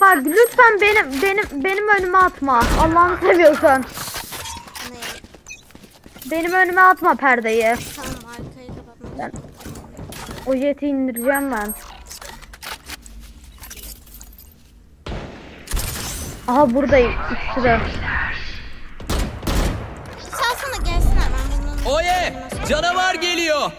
Bak lütfen benim benim benim önüme atma. Allah'ını seviyorsan. Ne? Benim önüme atma perdeyi. Tamam arkayı kapatmak. Ben- O jeti indireceğim ben. Aha buradayım. İkisi de. Salsana gelsinler ben bunun. Oye! Canavar geliyor.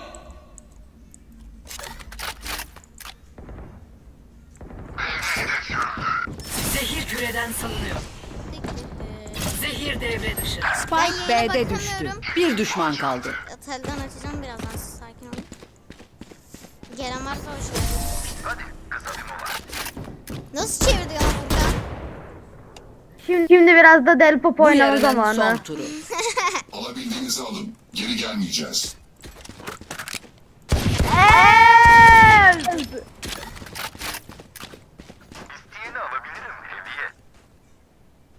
B'de düştü. Bir düşman kaldı. Telden açacağım birazdan siz sakin olun. Gelen varsa hoş geldin. Nasıl çevirdi ya Furkan? Şimdi, şimdi biraz da Del Pop Bu oynama yarının son zamanı. turu. Alabildiğinizi alın. Geri gelmeyeceğiz. Evet.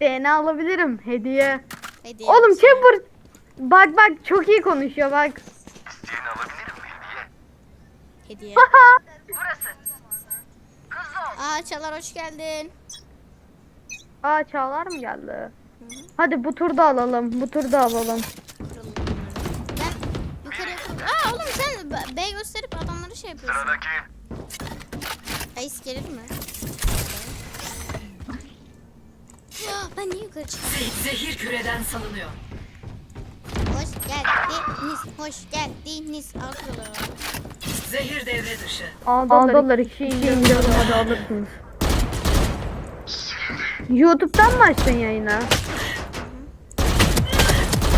DNA alabilirim hediye. Hediye Oğlum? Chamber bak bak çok iyi konuşuyor bak. Hediye. Aa Çalar hoş geldin. Aa Çağlar mı geldi? Hadi bu turda alalım. Bu turda alalım. Ben yukarıya Aa oğlum sen B- gösterip adamları şey yapıyorsun. Sıradaki. Ace gelir mi? Ben niye yukarı çıktım? Zehir küreden salınıyor. Hoş geldiniz. Hoş geldiniz. Al kuralı. Zehir devre dışı. Aldılar iki indiriyorum hadi alırsınız. YouTube'dan mı açtın yayını?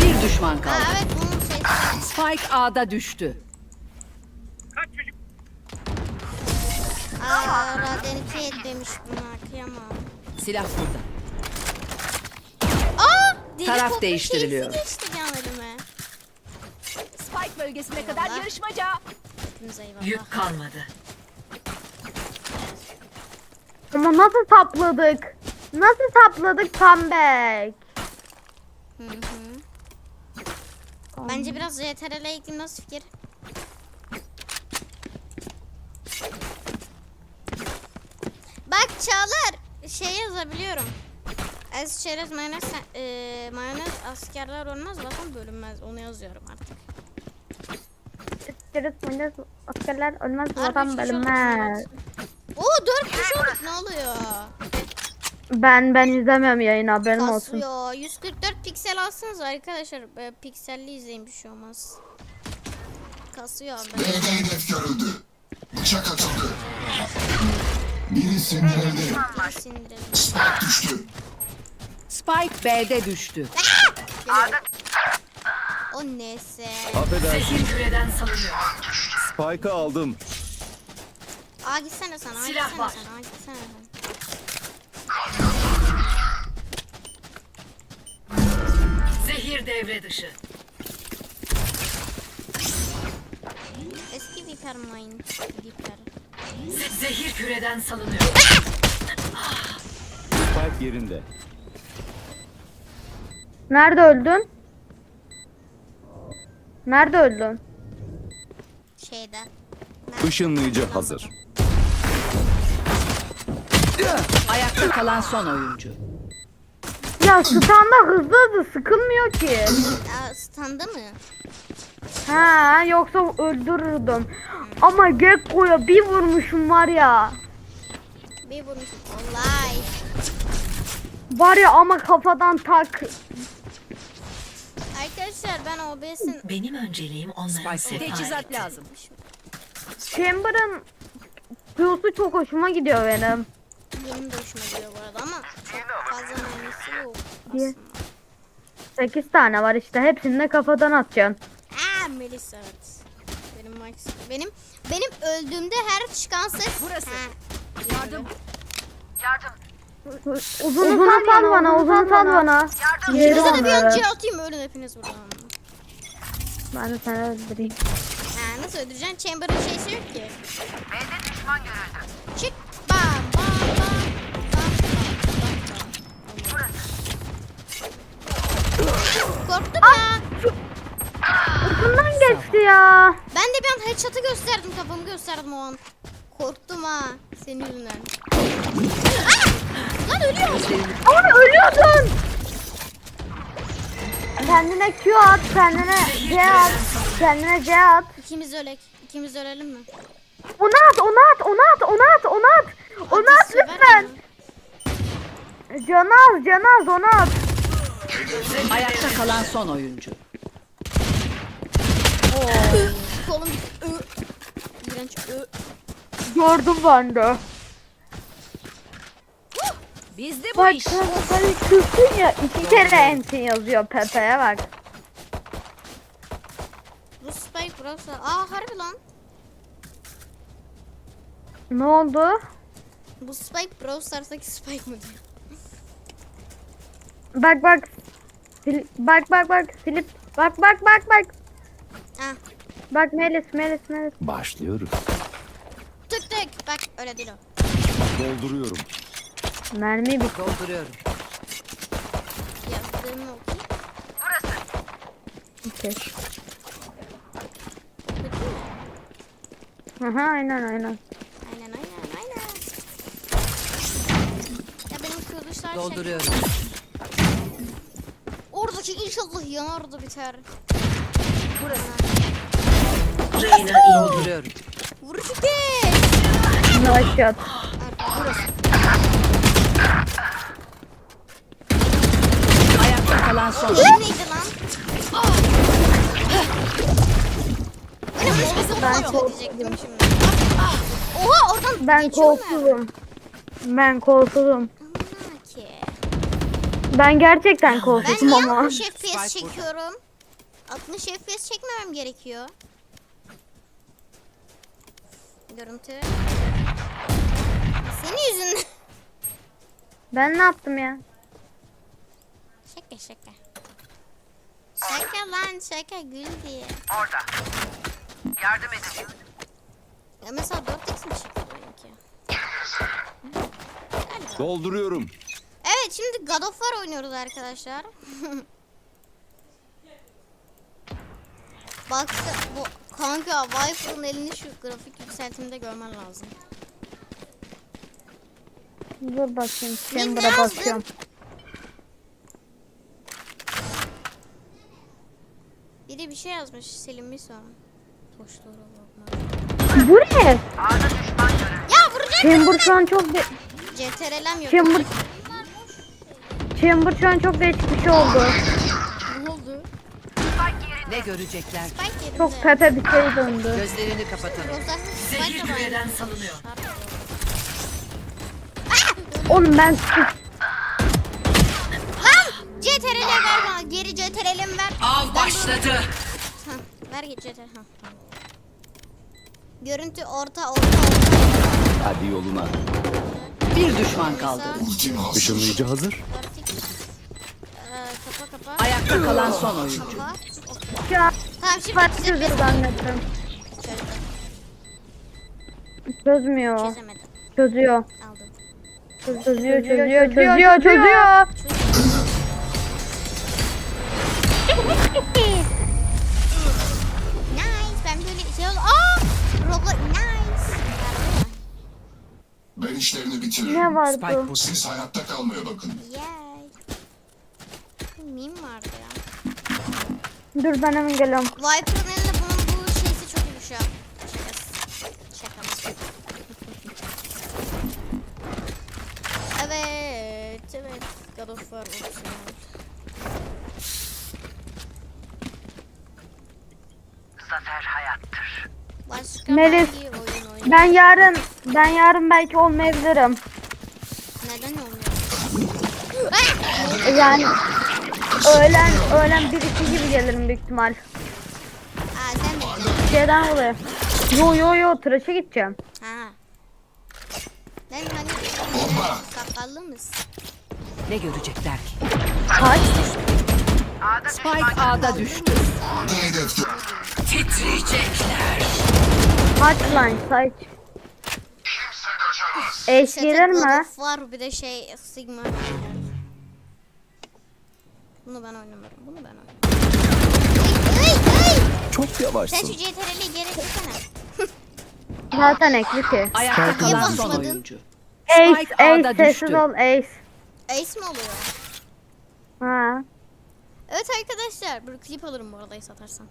Bir düşman Aa kaldı. evet bunun şey. Spike A'da düştü. Aa Raden 2 demiş buna kıyamam. Silah burada. Taraf değiştiriliyor. geçti. Spike bölgesine kadar Eyvallah. yarışmaca. Eyvallah. Yük kalmadı. Ama nasıl tapladık? Nasıl tapladık comeback? Hı hı. Bence biraz CTRL'e ekleyeyim nasıl fikir? Bak Çağlar şey yazabiliyorum. Ez çerez mayonez, e, mayonez askerler olmaz vatan bölünmez onu yazıyorum artık. Çerez mayonez askerler ölmez vatan olduk bölünmez. Oo 4 kişi olduk ne oluyor? Ben ben izlemiyorum yayını haberin olsun. Kasıyor. 144 piksel alsanız arkadaşlar. E, pikselli izleyin bir şey olmaz. Kasıyor abi. B'de hedef görüldü. Bıçak atıldı. Biri sindirildi. Bir sindirelim. Spike düştü. Spike B'de düştü. O neyse. Affedersin. Zehir küreden salınıyor. Spike'ı aldım. Aa gitsene sen. Aa Silah gitsene var. sen. Aa gitsene sen. Zehir devre dışı. Eski Viper mine. Viper. Ze- Zehir küreden salınıyor. Spike yerinde. Nerede öldün? Nerede öldün? Şeyde. Işınlayıcı hazır. Ayakta kalan son oyuncu. Ya standa hızlı hızlı sıkılmıyor ki. Aa standa mı? Ha yoksa öldürürdüm. Ama Gekko'ya bir vurmuşum var ya. Bir vurmuş. Olay. Var ya ama kafadan tak. Arkadaşlar ben OBS'in Benim önceliğim onların Teçhizat sefaleti. lazım. Chamber'ın Q'su çok hoşuma gidiyor benim. benim de hoşuma gidiyor bu arada ama çok fazla mermisi yok Diye. aslında. 8 tane var işte hepsini de kafadan atacaksın. Aa Melis evet. Benim max. Benim benim öldüğümde her çıkan ses. Burası. Ha. Yardım. Uzun sal bana, uzun sal bana. Yeri de bir onları. önce atayım ölün hepiniz buradan. Ben de seni öldüreyim. Ha nasıl öldüreceksin? Chamber'ın şeysi yok ki. B'de düşman görüldü. Çık. Bam bam bam. Bam bam bam. Korktum ya. Ucundan geçti ya. Ben de bir an headshot'ı gösterdim kafamı gösterdim o an. korktum ha. Senin yüzünden. Aa! Lan ölüyorum. Ama ölüyordun. Kendine Q at, kendine C at, kendine C at. İkimiz ölek. İkimiz ölelim mi? Onu at, onu at, onu at, onu at, onu at. Hadi at lütfen. bana. Canı az, canı az, onu at. Ayakta kalan son oyuncu. Kolum ö. İğrenç ö. Gördüm ben de. Bizde bu Bak iş. sen hani Türk'ün ya iki kere ensin yazıyor Pepe'ye bak. Bu Spike burası. Aa harbi lan. Ne oldu? Bu Spike Brawl Stars'taki Spike mı diyor? Bak bak. Fil- bak bak bak Filip. Bak bak bak bak. Ah Bak Melis Melis Melis. Başlıyoruz. tık tık. Bak öyle değil o. Dolduruyorum. Mermi bit. Dolduruyorum. Yazdığımı okuyayım. Okey. Kötü mü? Aha aynen aynen. Aynen aynen aynen. Ya benim kılıçlar şey. Dolduruyorum. Oradaki inşallah yanar da biter. Reyna dolduruyorum. Vurucu değil. Nice shot. Ayakta kalan son neydi lan? Ben korktum. Oha oradan Ben geçiyor mu? kolsuzum. Ben. Amına ki. Ben gerçekten Ben niye ama. 60 FPS çekiyorum? 60 FPS çekmemem gerekiyor. Görüntü. Senin yüzünden. Ben ne yaptım ya? Şaka şaka. Şaka lan şaka gül diye. Orada. Yardım edin. Ya mesela 4x mi çıktı benimki? Dolduruyorum. Evet şimdi God of War oynuyoruz arkadaşlar. Bak bu kanka Viper'ın elini şu grafik yükseltimde görmen lazım. Dur bakayım. Ne Chamber'a bir şey yazmış silinmiş sonra. Hoşlara bakma. Bu ne? Ağda düşman görün. Ya vuracak. Chamber şu an çok de- CTRL'm yok. Chamber Chamber şu an çok değişik bir şey oldu. Ne oldu? Ne görecekler? Spike yerinde. Çok pepe bir şey döndü. Gözlerini kapatalım. Zehir de küreden var. salınıyor. Oğlum ben Lan! CTRL ver bana. Geri CTRL'imi ver. Av başladı. Hah, ver git CTRL. Tamam. Görüntü orta orta orta. Hadi yoluna. Bir düşman kaldı. Işınlayıcı hazır. Ee, kapa kapa. Ayakta kalan son oyuncu. Kapa. ya Tamam şimdi çözdüm. çözür zannettim. Çözmüyor. Çözemedim. Çözüyor. Aldım. Çözüyor, çözüyor, çözüyor, çözüyor. Nice. İşlerini bitiririm. Ne Spike vardı? Siz hayatta kalmaya bakın. Yay. Meme vardı ya. Dur ben hemen geliyorum. Viper'ın elinde bunun bu şeysi çok iyi şu an. Şakası. Şakamız. evet, evet. God of War. Zafer hayattır. Başka Melis, hangi oyun oynuyor? Ben yarın, ben yarın belki olmayabilirim. Neden olmuyor? Yani öğlen, öğlen bir iki gibi gelirim büyük ihtimal. Aa sen de. Şeyden dolayı. Yo yo yo tıraşa gideceğim. Ha. Ben hani sakallı mısın? Ne görecekler ki? Kaç? Spike A'da düştü. Titriyecekler. Lan saç. Eş gelir mi? War bir de şey Sigma. Bunu ben oynamıyorum. Bunu ben oynamıyorum. Çok Sen yavaşsın. şu CTRL'i geri çeksene. Zaten ekli ki. Ayakta kalan son oyuncu. Ace, Ace, sessiz düştü. ol Ace. Ace mi oluyor? Ha. Evet arkadaşlar. Bir klip alırım bu arada Ace atarsam.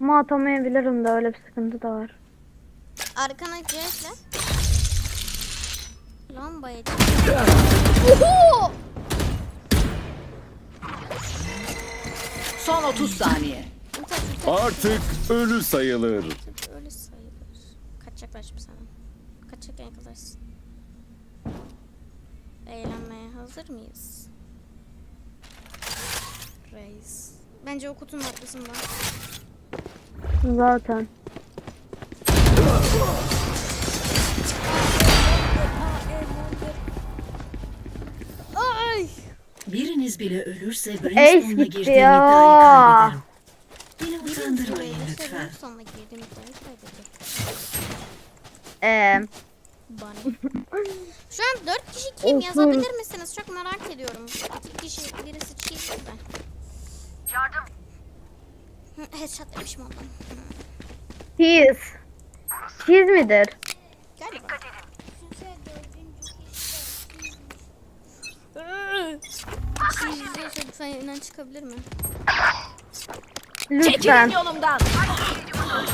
Ama atamayabilirim de öyle bir sıkıntı da var. Arkana. Lamba yedi. Oho! Son 30 saniye. Artık ölü sayılır. Öyle sayılır. Kaç yaklaşım sana? Kaç yaklaşsın? Eğlenmeye hazır mıyız? Reis. Bence o kutunun arkasında. Zaten. Ay! Biriniz bile ölürse Ace Brimstone'la gitti girdiğim ya. iddiayı kaybederim. Beni utandırmayın lütfen. sonra girdim iddiayı kaybettim. Eee. Bana. Şu an 4 kişi kim Olsun. yazabilir misiniz? Çok merak ediyorum. 2 kişi birisi cheese de. Yardım. Hı, Headshot demişim ondan. Cheese. Cheese midir? Galiba. İzliyorsa lütfen yayından çıkabilir mi? Lütfen. Yolumdan.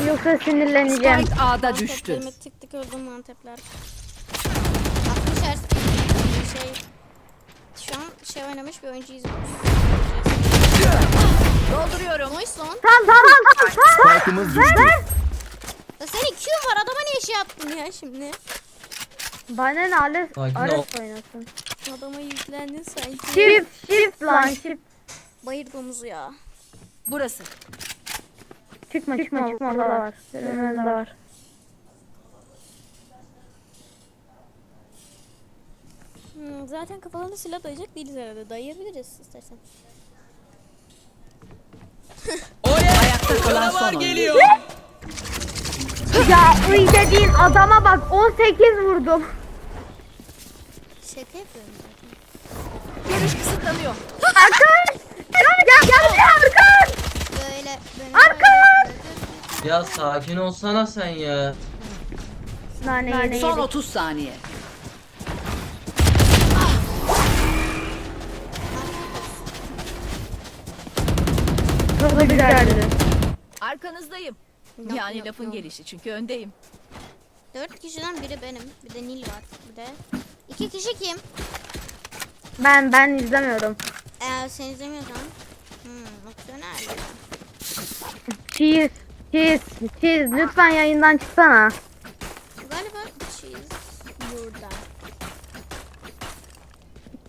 Yoksa sinirleneceğim. Spike A'da düştü. Tık tık öldüm mantepler. 60 Hz şey şu an şey oynamış bir oyuncu izliyoruz. Dolduruyorum. Lan. Tamam tamam tamam. Farkımız düştü. Q'un var adama niye şey yaptın ya şimdi? Bana ne Ares, Sakin ol. Ares oynasın. Adama yüklendin sanki. Shift, shift lan shift. Bayır domuzu ya. Burası. Çıkma çıkma çıkma orada var. Önümüzde var. Hmm, zaten kafalarına silah dayayacak değiliz herhalde. Dayayabiliriz istersen. Oraya Ayakta kalan son geliyor. Ya ıy dediğin adama bak 18 vurdum. Şaka yapıyorum zaten. Görüş kısıtlanıyor. Arkan! Gel gel gel Arkan! Böyle böyle. Arkan! Ya sakin olsana sen ya. Nane yedi. Son 30 saniye. Çok güzeldi. Yani yok, lafın yok. gelişi çünkü öndeyim. Dört kişiden biri benim. Bir de Nil var. Bir de iki kişi kim? Ben ben izlemiyorum. Eğer sen izlemiyorsan. Hmm, opsiyonel. Cheese, cheese, cheese. Lütfen yayından çıksana. Galiba cheese burada.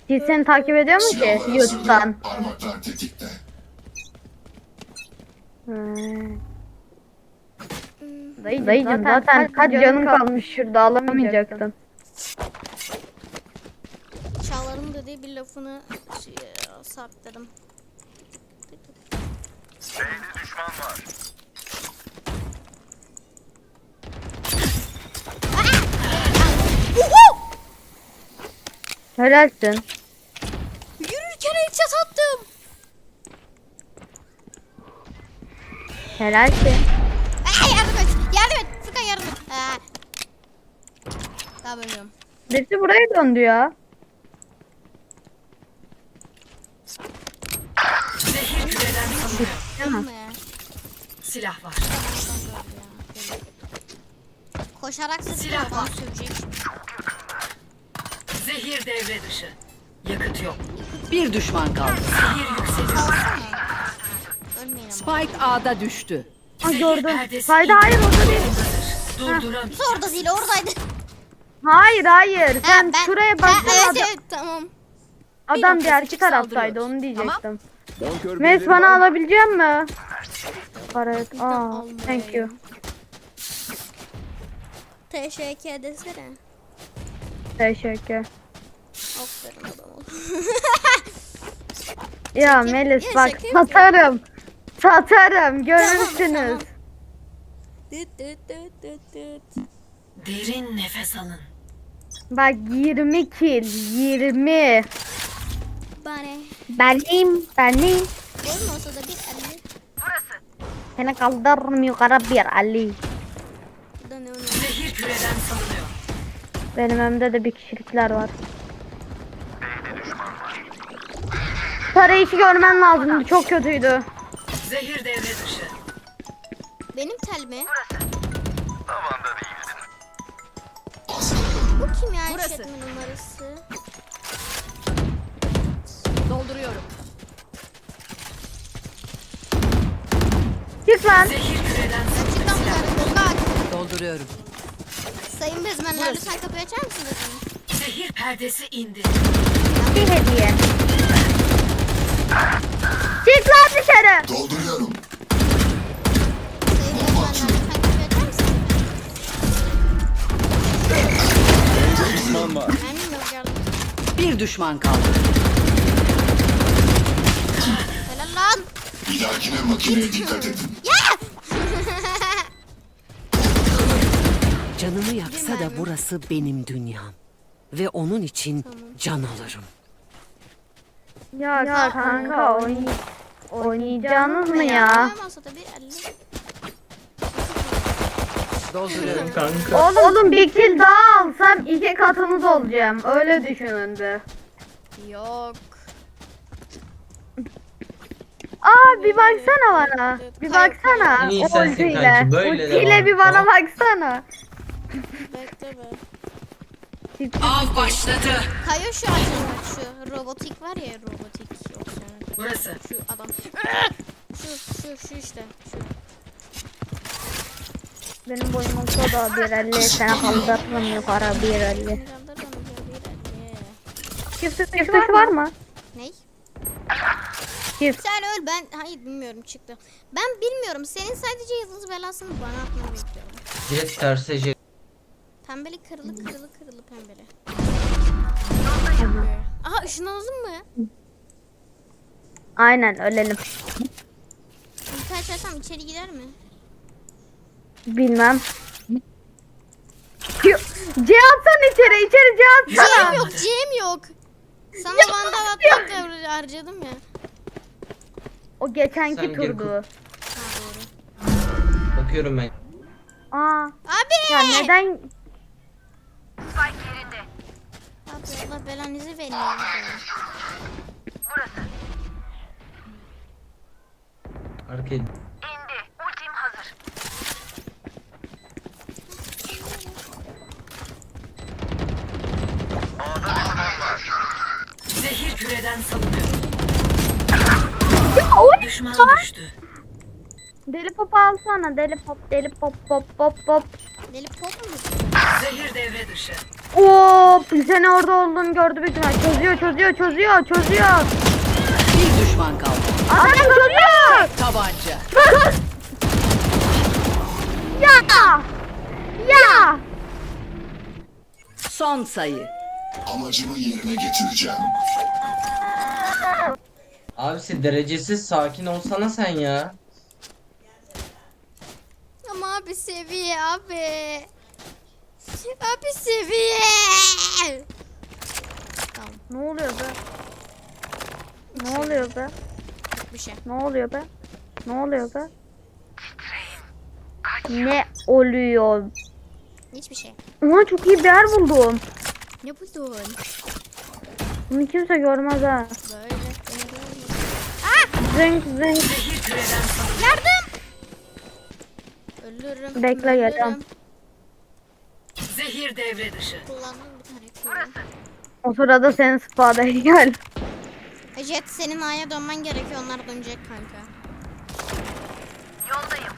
Cheese seni takip ediyor mu ki Silahlar hazırda. YouTube'dan? Parmaklar tetikte. Hmm. Dayı, dayıcım zaten kaç canın kalmış şurada alamayacaktın. Çağlar'ın dediği bir lafını şey, sakladım. Helalsin. Yürürken headshot attım. Helalsin. Yardım et. Furkan yardım et. Aa. Daha bölüyorum. Birisi buraya döndü ya. Silah var. Koşarak sıçıyor adam sövecek. Zehir devre dışı. Yakıt yok. Bir düşman kaldı. Zehir yükseliyor. Kalsana. Ölmeyin ama. Spike A'da düştü. Ha gördüm. Haydi hayır orada değil. Durduram. Orada değil oradaydı. Hayır hayır. Sen Ha, ben- şuraya Ha, baksana evet adam, evet tamam. adam diğer taraftaydı onu diyecektim. Bonkör Mes bana var. alabilecek mi? Evet. Aa, almayayım. thank you. Teşekkür desene. Teşekkür. Aferin adamım. Ya Melis bak satarım. Satarım görürsünüz. Derin nefes alın. Bak 20 kill 20. Bana. Benim benim. Olmasa da bir elli. Burası. Seni kaldırırım yukarı bir Ali. Bu da ne oluyor? Zehir küreden salınıyor. Benim önümde de bir kişilikler var. Sarı işi görmen lazımdı. Çok kötüydü. Zehir devre dışı. Benim tel mi? Az kaldı. Bu kim ya Burası. işletme numarası? Dolduruyorum. Çık lan. Zehir küreden. Çık lan yukarı Tolga. Dolduruyorum. Sayın bezmenler lütfen kapıyı açar mısınız? Zehir perdesi indi. Bir hediye. Çık lan dışarı. Dolduruyorum. Düşman var. Bir düşman kaldı. Helal lan. Bir dahakine makineye dikkat edin. Canımı yaksa da burası benim dünyam. Ve onun için can alırım. Ya, kanka oynay oynayacağınız mı ya? Oynamasa da bir elli. Dolduruyorum. Kanka. Oğlum, oğlum bir kill daha alsam iki katınız olacağım. Öyle düşünün bir. Yok. Aa bir baksana bana. Bir baksana. En iyi sensin Ultiyle. kanki, böyle Ultiyle devam. bir bana Tamam. baksana. Bekle be. Av başladı. Kayo şu açılmış şu. Robotik var ya robotik. Burası. Şu adam. Şu şu şu işte. Şu. Benim boyum olsa da bir elli sana kaldırırım yukarı bir elli. Kaldırdım bir elli. Çift çift dışı var mı? Ney? Çift. Sen öl ben hayır bilmiyorum çıktı. Ben bilmiyorum. Senin sadece yıldız belasını bana atmanı bekliyorum. Jet terse jet. Pembeli kırılı kırılı kırılı pembeli. Aha ışınlanalım mı? Aynen ölelim. İlk açarsam içeri girer mi? Bilmem. C atsan içeri içeri C C'm atsana. yok C'm yok. Sana vandal atmak da harcadım ya. O geçenki Sen gir turdu. Ha doğru. Bakıyorum ben. Aa Abi! ya neden. Abi Allah belanızı verin ya. Burası. Arka İndi. Ultim hazır. Zehir küreden salınıyor. Düşman düştü. Deli pop alsana deli pop deli pop pop pop pop. Deli pop mu? Zehir devre dışı. Hop sen orada olduğunu gördü ihtimal. Çözüyor çözüyor çözüyor çözüyor. Bir düşman kaldı. Adam çözüyor. Tabanca. Ya. Ya. Son sayı. Amacımı yerine getireceğim. Abisi derecesiz sakin olsana sen ya. Ama abi seviye abi. Abi seviye. Tamam Ne oluyor be? Ne oluyor be? Bir şey. Ne oluyor be? Ne oluyor be? Ne oluyor? Hiçbir şey. Oha çok iyi bir yer buldum. Ne buldun? Bunu kimse görmez ha. Böyle. Zınk zınk. Yardım. Ölürüm. Bekle, ölürüm. geliyorum. Zehir devre dışı. Kullandım bir tane kullandım. O sırada senin spada gel. Jet senin A'ya dönmen gerekiyor. Onlar dönecek kanka. Yoldayım.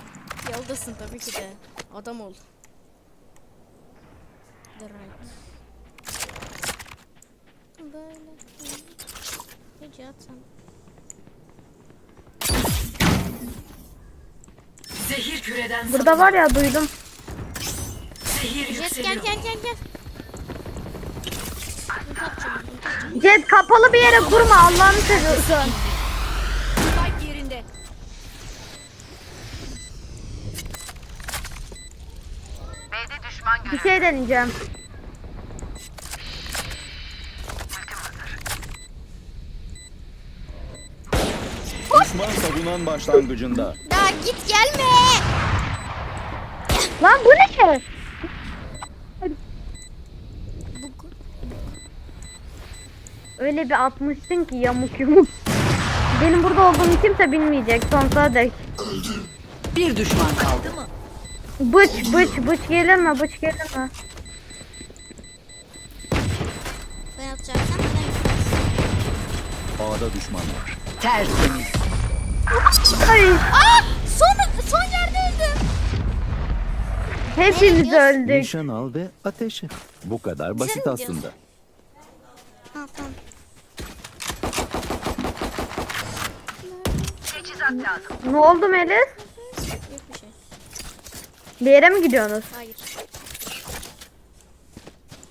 Yoldasın tabii ki de. Adam ol. The right. Böyle. Gece atsam. Zehir küreden Burada var ya duydum. Zehir Jet gel yükseliyor. gel gel gel. Jet kapalı bir yere kurma Allah'ını seviyorsun. Spike yerinde. B'de düşman Bir görüldü. şey deneyeceğim. Düşman savunan başlangıcında. Ya git gelme. Lan bu ne? Öyle bir atmışsın ki yamuk yumuk. Benim burada olduğumu kimse bilmeyecek sonsuza dek. Bir düşman kaldı. Bıç bıç bıç gelir mi bıç gelir mi? Ben atacaksam neden gitmez? A'da düşman var. Tertemiz. Ay Aa! Son, son yerde öldü. hepimiz öldük. Nişan al ve ateş et. Bu kadar basit aslında. Ha, tamam. Teçhizat lazım. Ne oldu Melis? Yok bir şey. Bir yere mi gidiyorsunuz? Hayır.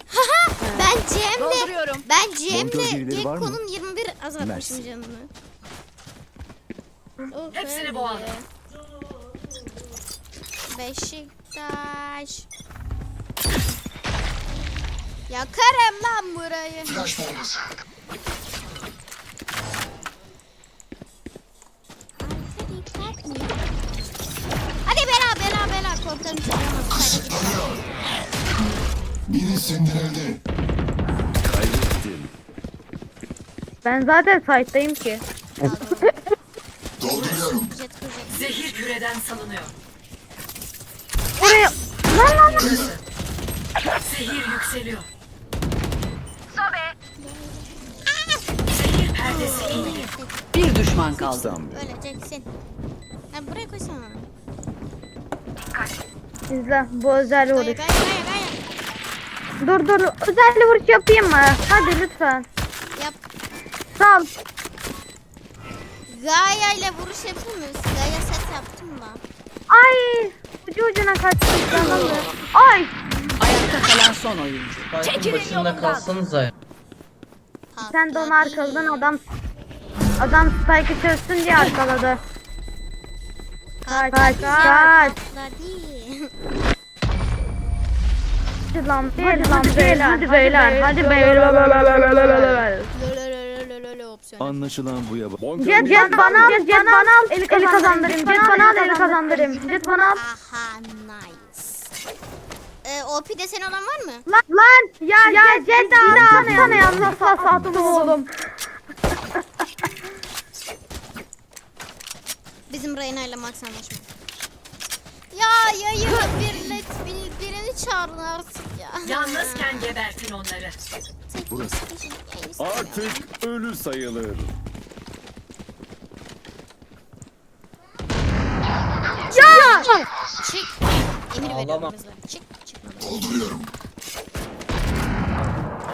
Haha! ben Cem'le Dolduruyorum. ben Cem'le birileri var mı? Gekko'nun 21 azaltmışım Mersi. canını. Oh, Hepsini öyle. boğalım. Beşiktaş. Yakarım lan burayı. Flash bombası. Korkarım. Hadi git. Biri sindirildi. Kaybettin. Ben zaten site'dayım ki. Dolduruyorum. Zehir küreden salınıyor. Oraya lan lan lan. Zehir yükseliyor. Sobe. Zehir perdesi indi. Bir düşman kaldı. Öleceksin. Ha buraya koysana. İzle bu özel Gaya vuruş. gaya gaya gaya. Dur dur özel vuruş yapayım mı? Hadi lütfen. Yap. Sal. Gaia ile vuruş yapıyor muyuz? Gaia set yaptım da. Ay ucu ucuna kaçtı. Tamam mı? Ay. Ayakta kalan son oyuncu. Spike'ın başında kalsanıza ya. Sen de onu arkaladın adam. Adam Spike'ı çözsün diye arkaladı. Kaç kaç kaç. Hadi. Lan hadi lan beyler hadi beyler hadi beyler. Anlaşılan bu yaba. Jet jet bana al jet bana al eli kazandırayım jet bana al eli kazandırayım jet bana al. Aha nice. Ee, OP desen olan var mı? Lan lan ya ya jet al sana ya nasıl sattım oğlum. Bizim Reyna ile Max anlaşma. Ya yayı birlet bir, birini çağırın artık ya. Yalnızken gebertin onları. Burası. Artık ölü sayılır. Ya. Çık. Emir Ağlama. veriyorum hızlı. Çık. Dolduruyorum.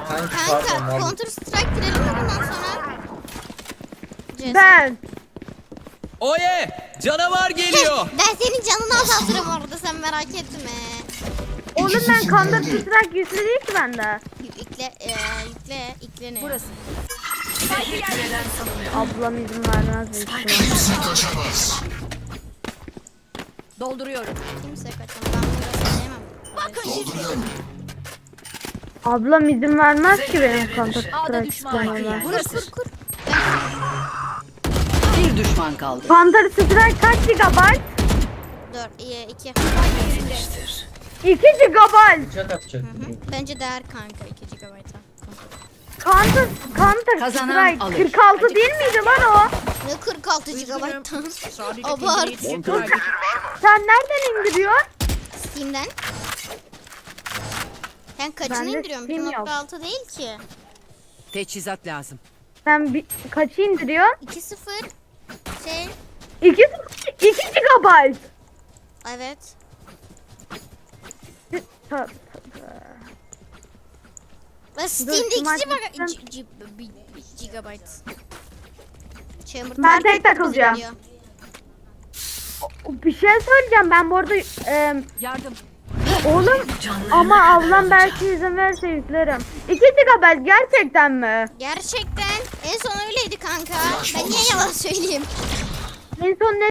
Kanka pardon Kanka. Counter Strike girelim mi bundan sonra? CS. Ben. Oye! Canavar geliyor. Ben senin canını azaltırım orada sen merak etme. Oğlum ben Counter Strike yüklü değil ki bende. Yükle, e, yükle, yükle ne? Burası. Ablam izin vermez büyük. Kimse kaçamaz. Dolduruyorum. Kimse kaçamaz. Ben bunu söyleyemem. Bakın. Ablam izin vermez ki benim düşman var. istememe. Burası. kur. Bir düşman kaldı. Counter Strike kaç GB? 4, 2. Yenilmiştir. 2 GB. Bence değer kanka 2 GB'a. Counter Counter Kazanan Strike alır. 46 değil miydi lan o? Ne 46 GB'tan? Abart. Sen nereden indiriyorsun? Steam'den. Sen kaçını Bende indiriyorum? Steam yok. 1.6 değil ki. Teçhizat lazım. Sen bir, kaçı indiriyorsun? 2.0 şey 2 2 GB. evet. Ve Steam'de 2 smart GB. GB. Chamber Ben tek takılacağım. Bir şey söyleyeceğim ben bu arada e, Yardım. Oğlum ama ablam belki izin verirse yüklerim. 2 GB gerçekten mi? Gerçekten en son öyleydi kanka. Ben niye yalan söyleyeyim? En son ne